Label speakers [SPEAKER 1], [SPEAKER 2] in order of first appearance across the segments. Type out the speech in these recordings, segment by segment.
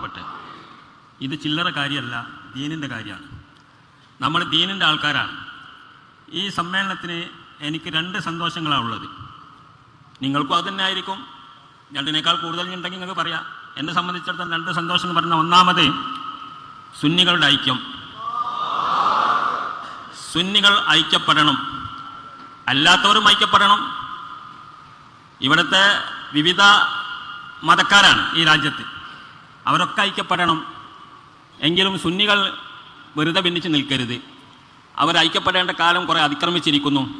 [SPEAKER 1] ആവട്ടെ. ഇത് ചില്ലറ കാര്യമല്ല ദീനിന്റെ കാര്യമാണ്. നമ്മൾ ദീനിന്റെ ആൾക്കാരാണ്. ഈ സമ്മേളനത്തിന് എനിക്ക് രണ്ട് സന്തോഷങ്ങളാണ് ഉള്ളത്. നിങ്ങൾക്കും അത് തന്നെ ആയിരിക്കും. രണ്ടിനേക്കാൾ കൂടുതൽ ഉണ്ടെങ്കിൽ നിങ്ങൾക്ക് പറയാം. എന്നെ സംബന്ധിച്ചിടത്തോളം രണ്ട് സന്തോഷം എന്ന് പറഞ്ഞാൽ ഒന്നാമത് സുന്നികളുടെ ഐക്യം. സുന്നികൾ ഐക്യപ്പെടണം. അല്ലാത്തവരും ഐക്യപ്പെടണം. ഇവിടുത്തെ വിവിധ മതക്കാരാണ് ഈ രാജ്യത്ത്. അവരൊക്കെ ഐക്യപ്പെടണം. എങ്കിലും സുന്നികൾ വെറുതെ ഭിന്നിച്ച് നിൽക്കരുത്. അവർ ഐക്യപ്പെടേണ്ട കാലം കുറെ അതിക്രമിച്ചിരിക്കുന്നു.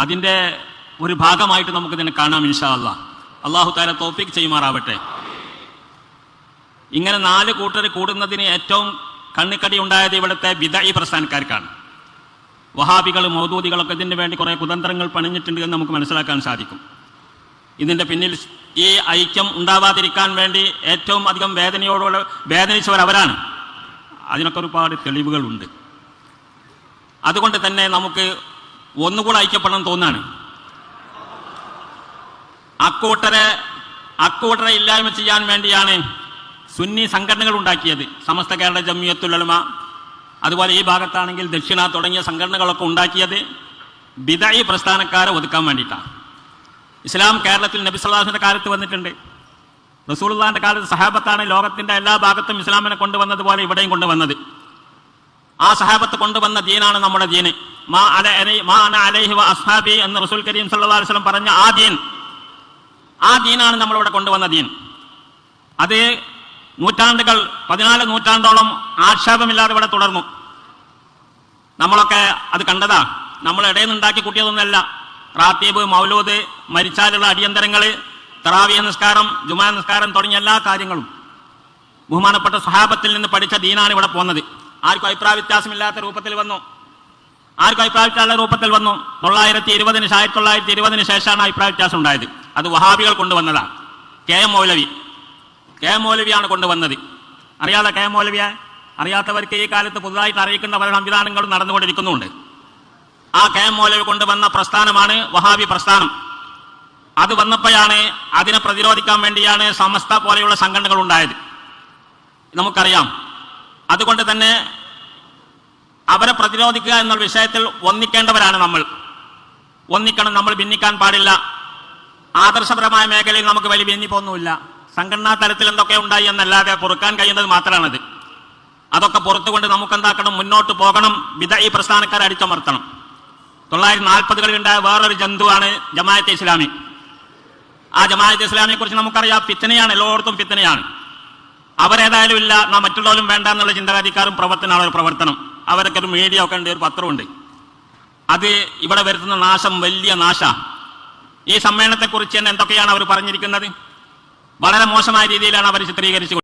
[SPEAKER 1] അതിന്റെ ഒരു ഭാഗമായിട്ട് നമുക്കിതിനെ കാണാം ഇൻഷാ അല്ല അള്ളാഹു താല തോഫിക്ക് ചെയ്യുമാറാവട്ടെ. ഇങ്ങനെ നാല് കൂട്ടർ കൂടുന്നതിന് ഏറ്റവും കണ്ണിക്കടി ഉണ്ടായത് ഇവിടുത്തെ വിദായി പ്രസ്ഥാനക്കാർക്കാണ്. വഹാബികൾ മൗദൂദികളൊക്കെ ഇതിന് വേണ്ടി കുറേ കുതന്ത്രങ്ങൾ പണിഞ്ഞിട്ടുണ്ട് എന്ന് നമുക്ക് മനസ്സിലാക്കാൻ സാധിക്കും. ഇതിന്റെ പിന്നിൽ ഈ ഐക്യം ഉണ്ടാവാതിരിക്കാൻ വേണ്ടി ഏറ്റവും അധികം വേദനയോടുള്ള വേദനിച്ചവർ അവരാണ്. അതിനൊക്കെ ഒരുപാട് തെളിവുകളുണ്ട്. അതുകൊണ്ട് തന്നെ നമുക്ക് ഒന്നുകൂടെ ഐക്യപ്പെടണം തോന്നാണ്. അക്കൂട്ടരെ അക്കൂട്ടരെ ഇല്ലായ്മ ചെയ്യാൻ വേണ്ടിയാണ് സുന്നി സംഘടനകൾ ഉണ്ടാക്കിയത്. സമസ്ത കേരള ജമിയത്തുലമ അതുപോലെ ഈ ഭാഗത്താണെങ്കിൽ ദക്ഷിണ തുടങ്ങിയ സംഘടനകളൊക്കെ ഉണ്ടാക്കിയത് ബിദായി പ്രസ്ഥാനക്കാരെ ഒതുക്കാൻ വേണ്ടിയിട്ടാണ്. ഇസ്ലാം കേരളത്തിൽ നബി സല്ലാഹിന്റെ കാലത്ത് വന്നിട്ടുണ്ട്. റസൂലുള്ളാന്റെ കാലത്ത് സഹാബത്താണ് ലോകത്തിന്റെ എല്ലാ ഭാഗത്തും ഇസ്ലാമിനെ കൊണ്ടുവന്നതുപോലെ ഇവിടെയും കൊണ്ടുവന്നത്. ആ സഹാബത്ത് കൊണ്ടുവന്ന ദീനാണ് നമ്മുടെ ദീന് മാ അല മാ അന അലൈഹി വ അസ്ഹാബി എന്ന് റസൂൽ കരീം അലൈഹി വസല്ലം പറഞ്ഞ ആ ദീൻ. ആ ദീനാണ് നമ്മളിവിടെ കൊണ്ടുവന്ന ദീൻ. അത് നൂറ്റാണ്ടുകൾ പതിനാല് നൂറ്റാണ്ടോളം ആക്ഷേപമില്ലാതെ ഇവിടെ തുടർന്നു. നമ്മളൊക്കെ അത് കണ്ടതാ. നമ്മൾ ഇടയിൽ നിന്നുണ്ടാക്കി കൂട്ടിയതൊന്നല്ല റാത്തീബ് മൗലൂദ് മരിച്ചാലുള്ള അടിയന്തരങ്ങൾ തറാവിയ നിസ്കാരം ജുമാ നിസ്കാരം തുടങ്ങിയ എല്ലാ കാര്യങ്ങളും ബഹുമാനപ്പെട്ട സഹാബത്തിൽ നിന്ന് പഠിച്ച ദീനാണ് ഇവിടെ പോകുന്നത് ആർക്കും അഭിപ്രായ വ്യത്യാസമില്ലാത്ത രൂപത്തിൽ വന്നു. ആർക്കും അഭിപ്രായ വ്യത്യാസമുള്ള രൂപത്തിൽ വന്നു. തൊള്ളായിരത്തി ഇരുപതിന് ആയിരത്തി തൊള്ളായിരത്തി ഇരുപതിന് ശേഷമാണ് അഭിപ്രായ വ്യത്യാസം ഉണ്ടായത്. അത് വഹാബികൾ കൊണ്ടുവന്നതാണ് K M Maulavi. K M മൗലവിയാണ് കൊണ്ടുവന്നത്. അറിയാതെ കെ എം മൗലവിയെ? അറിയാത്തവർക്ക് ഈ കാലത്ത് പുതുതായിട്ട് അറിയിക്കേണ്ട പല സംവിധാനങ്ങളും നടന്നുകൊണ്ടിരിക്കുന്നുണ്ട് ആ കെ എം മൗലവി കൊണ്ടുവന്ന പ്രസ്ഥാനമാണ് വഹാബി പ്രസ്ഥാനം. അത് വന്നപ്പോഴാണ് അതിനെ പ്രതിരോധിക്കാൻ വേണ്ടിയാണ് സമസ്ത പോലെയുള്ള സംഘടനകൾ ഉണ്ടായത്. നമുക്കറിയാം. അതുകൊണ്ട് തന്നെ അവരെ പ്രതിരോധിക്കുക എന്ന വിഷയത്തിൽ ഒന്നിക്കേണ്ടവരാണ് നമ്മൾ. ഒന്നിക്കണം നമ്മൾ ഭിന്നിക്കാൻ പാടില്ല. ആദർശപരമായ മേഖലയിൽ നമുക്ക് വലിയ ഭിന്നിപ്പൊന്നുമില്ല. സംഘടനാ തലത്തിൽ എന്തൊക്കെ ഉണ്ടായി എന്നല്ലാതെ പൊറുക്കാൻ കഴിയുന്നത് മാത്രമാണത്. അതൊക്കെ പുറത്തുകൊണ്ട് നമുക്ക് എന്താക്കണം മുന്നോട്ട് പോകണം. വിധ ഈ പ്രസ്ഥാനക്കാരെ അടിച്ചമർത്തണം. തൊള്ളായിരത്തി നാൽപ്പതുകളിൽ ഉണ്ടായ വേറൊരു ജന്തുവാണ് ജമാഅത്തെ ഇസ്ലാമി. ആ ജമാഅത്തെ ഇസ്ലാമിയെ കുറിച്ച് നമുക്കറിയാം ഫിത്തനയാണ് എല്ലായിടത്തും ഫിത്തനയാണ്. അവരേതായാലും ഇല്ല നാം മറ്റുള്ളവരും വേണ്ട എന്നുള്ള ചിന്താഗതിക്കാരും പ്രവർത്തനമാണ് ഒരു പ്രവർത്തനം. അവരൊക്കെ ഒരു മീഡിയ ഒക്കെ ഉണ്ട് ഒരു പത്രമുണ്ട്. അത് ഇവിടെ വരുത്തുന്ന നാശം വലിയ നാശ. ഈ സമ്മേളനത്തെക്കുറിച്ച് തന്നെ എന്തൊക്കെയാണ് അവർ പറഞ്ഞിരിക്കുന്നത്? വളരെ മോശമായ രീതിയിലാണ് അവർ ചിത്രീകരിച്ചു